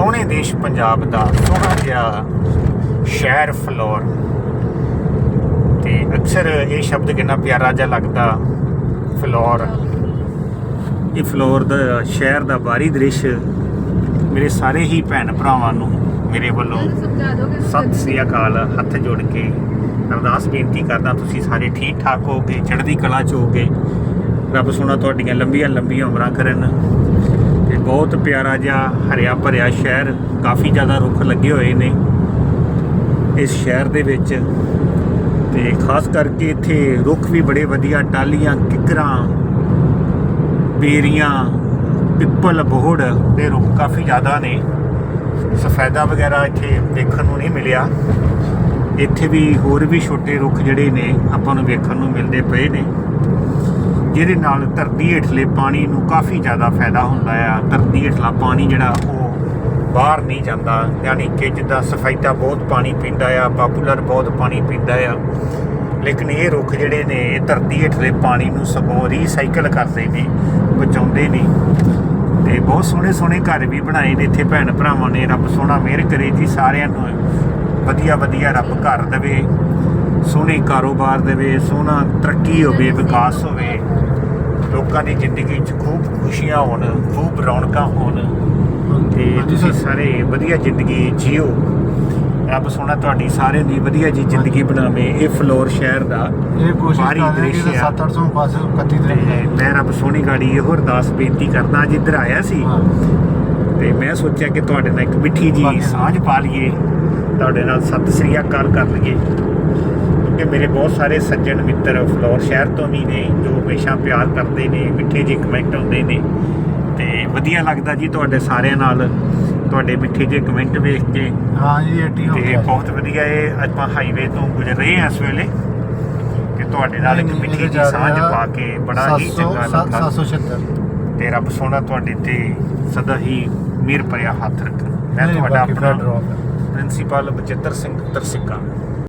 ਸੋਹਣੇ ਦੇਸ਼ ਪੰਜਾਬ ਦਾ ਸੋਹਣਾ ਜਿਹਾ ਸ਼ਹਿਰ ਫਲੋਰ। ਤੇ ਅਕਸਰ ਇਹ ਸ਼ਬਦ ਕਿੰਨਾ ਪਿਆਰਾ ਜਿਹਾ ਲੱਗਦਾ ਫਲੋਰ। ਇਹ ਫਲੋਰ ਦਾ ਸ਼ਹਿਰ ਦਾ ਬਾਹਰੀ ਦ੍ਰਿਸ਼ ਮੇਰੇ ਸਾਰੇ ਹੀ ਭੈਣ ਭਰਾਵਾਂ ਨੂੰ ਮੇਰੇ ਵੱਲੋਂ ਸਤਿ ਸ੍ਰੀ ਅਕਾਲ ਹੱਥ ਜੋੜ ਕੇ ਅਰਦਾਸ ਬੇਨਤੀ ਕਰਦਾ ਤੁਸੀਂ ਸਾਰੇ ਠੀਕ ਠਾਕ ਹੋਗੇ ਚੜ੍ਹਦੀ ਕਲਾ ਚ ਹੋਗੇ ਰੱਬ ਸੋਹਣਾ ਤੁਹਾਡੀਆਂ ਲੰਬੀਆਂ ਲੰਬੀਆਂ ਉਮਰਾਂ ਕਰਨ। ਤੇ ਬਹੁਤ ਪਿਆਰਾ ਜਿਹਾ ਹਰਿਆ ਭਰਿਆ ਸ਼ਹਿਰ, ਕਾਫੀ ਜ਼ਿਆਦਾ ਰੁੱਖ ਲੱਗੇ ਹੋਏ ਨੇ ਇਸ ਸ਼ਹਿਰ ਦੇ ਵਿੱਚ। ਤੇ ਖਾਸ ਕਰਕੇ ਇੱਥੇ ਰੁੱਖ ਵੀ ਬੜੇ ਵਧੀਆ ਟਾਲੀਆਂ ਕਿਕਰਾਂ, ਬੇਰੀਆਂ, ਪਿੱਪਲ, ਬੋਹੜ ਦੇ ਰੁੱਖ ਕਾਫੀ ਜ਼ਿਆਦਾ ਨੇ। ਸਫੈਦਾ ਵਗੈਰਾ ਇੱਥੇ ਦੇਖਣ ਨੂੰ ਨਹੀਂ ਮਿਲਿਆ। ਇੱਥੇ ਵੀ ਹੋਰ ਵੀ ਛੋਟੇ ਰੁੱਖ ਜਿਹੜੇ ਨੇ, ਆਪਾਂ ਨੂੰ ਵੇਖਣ ਨੂੰ ਮਿਲਦੇ ਪਏ ਨੇ। ਜਿਹਦੇ ਨਾਲ ਧਰਤੀ ਹੇਠਲੇ ਪਾਣੀ ਨੂੰ ਕਾਫੀ ਜ਼ਿਆਦਾ ਫਾਇਦਾ ਹੁੰਦਾ ਆ। ਧਰਤੀ ਹੇਠਲਾ ਪਾਣੀ ਜਿਹੜਾ, ਉਹ ਬਾਹਰ ਨਹੀਂ ਜਾਂਦਾ। ਯਾਨੀ ਕਿ ਜਿੱਦਾਂ ਸਫੈਦਾ ਬਹੁਤ ਪਾਣੀ ਪੀਂਦਾ ਆ ਪਾਪੂਲਰ ਬਹੁਤ ਪਾਣੀ ਪੀਂਦਾ ਆ। ਲੇਕਿਨ ਇਹ ਰੁੱਖ ਜਿਹੜੇ ਨੇ, ਇਹ ਧਰਤੀ ਹੇਠਲੇ ਪਾਣੀ ਨੂੰ ਸਗੋਂ ਰੀਸਾਈਕਲ ਕਰਦੇ ਨੇ, ਬਚਾਉਂਦੇ ਨੇ। ਤੇ ਬਹੁਤ ਸੋਹਣੇ ਸੋਹਣੇ ਘਰ ਵੀ ਬਣਾਏ ਨੇ ਇੱਥੇ ਭੈਣ ਭਰਾਵਾਂ ਨੇ। ਰੱਬ ਸੋਹਣਾ ਮਿਹਰ ਕਰੇ ਜੀ ਸਾਰਿਆਂ ਨੂੰ। ਵਧੀਆ ਵਧੀਆ ਰੱਬ ਘਰ ਦੇਵੇ। ਸੋਹਣੇ ਕਾਰੋਬਾਰ ਦੇਵੇ ਸੋਹਣਾ ਤਰੱਕੀ ਹੋਵੇ ਵਿਕਾਸ ਹੋਵੇ ਲੋਕਾਂ ਦੀ ਜ਼ਿੰਦਗੀ 'ਚ ਖੂਬ ਖੁਸ਼ੀਆਂ ਹੋਣ ਖੂਬ ਰੌਣਕਾਂ ਹੋਣ ਤੇ ਤੁਸੀਂ ਸਾਰੇ ਵਧੀਆ ਜ਼ਿੰਦਗੀ ਜੀਓ। ਰੱਬ ਸੋਹਣਾ ਤੁਹਾਡੀ ਸਾਰਿਆਂ ਦੀ ਵਧੀਆ ਜੀ ਜ਼ਿੰਦਗੀ ਬਣਾਵੇ ਇਹ ਫਲੋਰ ਸ਼ਹਿਰ ਦਾ ਇਹ ਕੋਸ਼ਿਸ਼ ਕਰ ਰਹੇ ਕਿ ਦ੍ਰਿਸ਼ ਆ। 7-800 ਪਾਸੇ 31 ਤੇ ਤਰੀਕ ਮੈਂ ਰੱਬ ਸੋਹਣੀ ਗਾੜੀ ਇਹੋ ਅਰਦਾਸ ਬੇਨਤੀ ਕਰਦਾ ਅੱਜ ਇੱਧਰ ਆਇਆ ਸੀ। ਤੇ ਮੈਂ ਸੋਚਿਆ ਕਿ ਤੁਹਾਡੇ ਨਾਲ ਇੱਕ ਮਿੱਠੀ ਜੀ ਸਾਂਝ ਪਾ ਲਈਏ ਤੁਹਾਡੇ ਨਾਲ ਸਤਿ ਸ੍ਰੀ ਅਕਾਲ ਕਰ ਲਈਏ। ਕਿਉਂਕਿ ਮੇਰੇ ਬਹੁਤ ਸਾਰੇ ਸੱਜਣ ਮਿੱਤਰ ਫਲੋਰ ਸ਼ਹਿਰ ਤੋਂ ਵੀ ਨੇ ਜੋ ਹਮੇਸ਼ਾ ਪਿਆਰ ਕਰਦੇ ਨੇ ਮਿੱਠੇ ਜਿਹੇ ਕਮੈਂਟ ਆਉਂਦੇ ਨੇ। ਤੇ ਵਧੀਆ ਲੱਗਦਾ ਜੀ ਤੁਹਾਡੇ ਸਾਰਿਆਂ ਨਾਲ ਤੁਹਾਡੇ ਮਿੱਠੇ ਜਿਹੇ ਕਮੈਂਟ ਵੇਖ ਕੇ। ਹਾਂ ਜੀ 80 ਹੋ ਤੇ ਗਿਆ। ਬਹੁਤ ਵਧੀਆ ਇਹ ਆਪਾਂ ਹਾਈਵੇ ਤੋਂ ਗੁਜ਼ਰ ਰਹੇ ਹਾਂ ਇਸ ਵੇਲੇ। ਤੇ ਤੁਹਾਡੇ ਨਾਲ ਇੱਕ ਮਿੱਠੀ ਜੀ ਸਾਂਝ ਪਾ ਕੇ ਬੜਾ ਹੀ ਚੰਗਾ ਲੱਗਾ। 776 ਤੇ ਰੱਬ ਸੋਹਣਾ ਤੁਹਾਡੇ ਤੇ ਸਦਾ ਹੀ ਮਿਹਰ ਭਰਿਆ ਹੱਥ ਰੱਖੇ ਮੈਂ ਤੁਹਾਡਾ ਆਪਣਾ। ਪ੍ਰਿੰਸੀਪਲ ਬਚਿੱਤਰ ਸਿੰਘ ਤਰਸਿੱਕਾ।